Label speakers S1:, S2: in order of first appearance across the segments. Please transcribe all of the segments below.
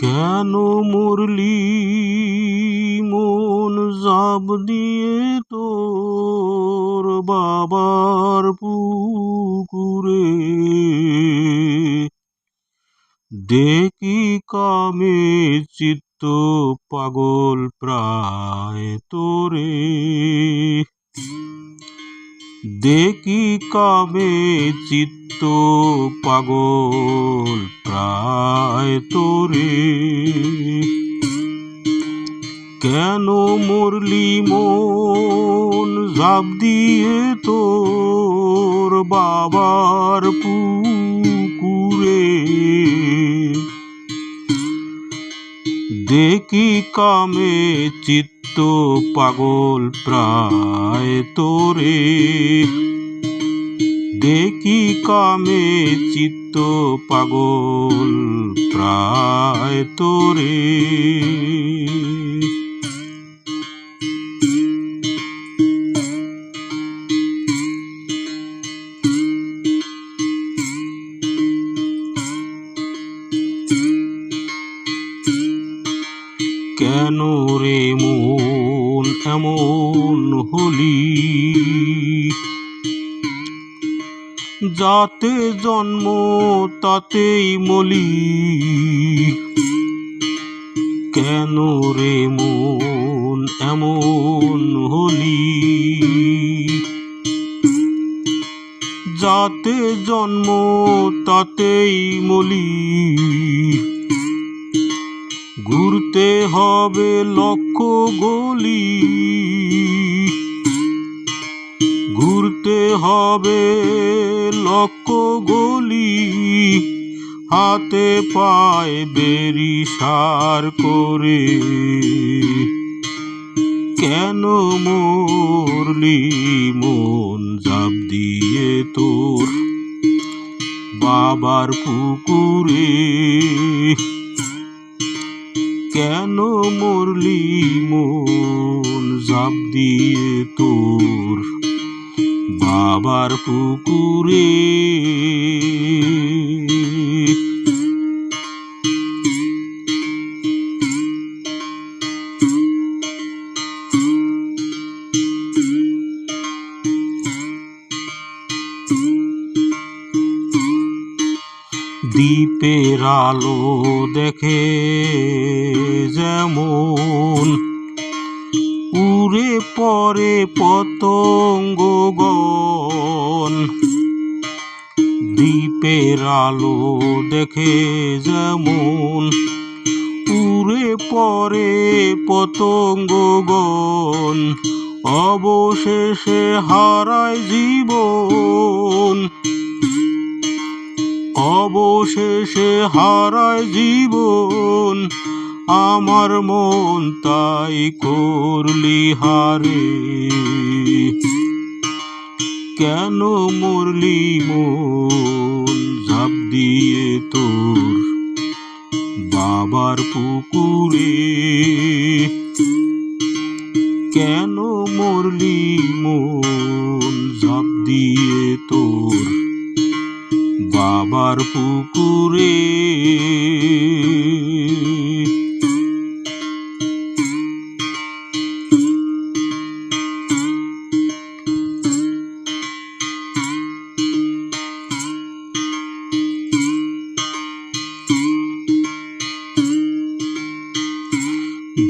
S1: কেন মরলি? মন জাব দিয়ে তোর বাবার পুকুরে। দেখি কামে চিত্ত পাগল প্রায় তোরে। দেখি কামে চিত্ত পাগল প্রায় তোরে। কেন মরলি মন ঝাঁপ দিয়ে তোর বাবার পুকুরে? দেখি কামে চিত্ত পাগল প্রায় তোরে। দেখি কামে চিত্ত পাগল প্রায় তোরে। মন এমন হলি? যাতে জন্ম, তাতেই মলি। কেন রে মন এমন হলি? যাতে জন্ম, তাতেই মলি। ঘুরতে হবে লক্ষ গলি। ঘুরতে হবে লক্ষ গলি। হাতে পায় বেরি সার করে। কেন মরলি মন জাপ দিয়ে তোর? বাবার পুকুরে কেন মরলি মন জাপ দিয়ে তোর? বাবার পুকুরে দ্বীপের আলো দেখে যেমন উড়ে পরে পতঙ্গ পতঙ্গগণ দ্বীপের আলো দেখে যেমন উড়ে পরে পতঙ্গগণ অবশেষে হারায় জীবন। অবশেষে হারায় জীবন, আমার মন তাই করলি হারে। কেন মরলি মন ঝাঁপ দিয়ে তোর বাবার পুকুরে? কেন মরলি মন ঝাঁপ দিয়ে তোর বাবার পুকুরে।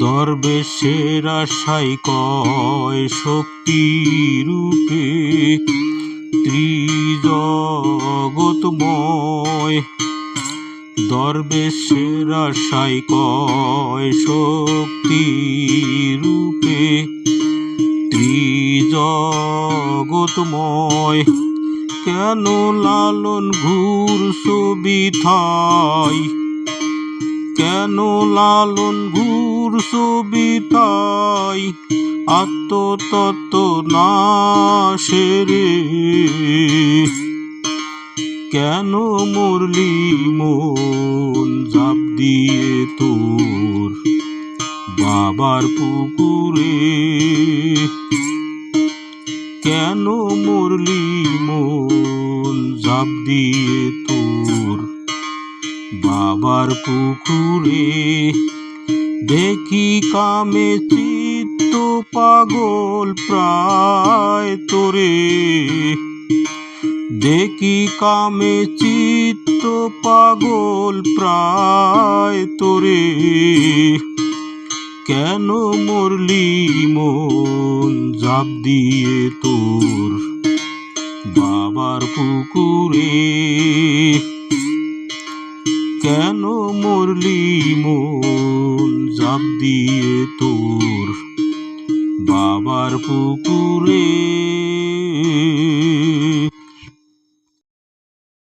S1: দরবেশের আশাই কয় শক্তি রূপে ত্রিজগতময় দরবেশের আশাই কয় শক্তি রূপে ত্রিজগতময় কেন লালন ঘুর ছবি থাই কেন লালন ঘুর ছবিতাই আত্মতত্ত্ব না সেরে কেন মরলি মন জাপ দিয়ে তোর বাবার পুকুরে? কেন মরলি মন জাপ দিয়ে তোর বাবার পুকুরে দেখি কামে চিত্ত পাগল প্রায় তোরে। দেখি কামে চিত্ত পাগল প্রায় তোরে। কেন মরলি মন জাপ দিয়ে তোর? বাবার পুকুরে কেন মরলি মন জাপ দিয়ে তোর বাবার পুকুরে।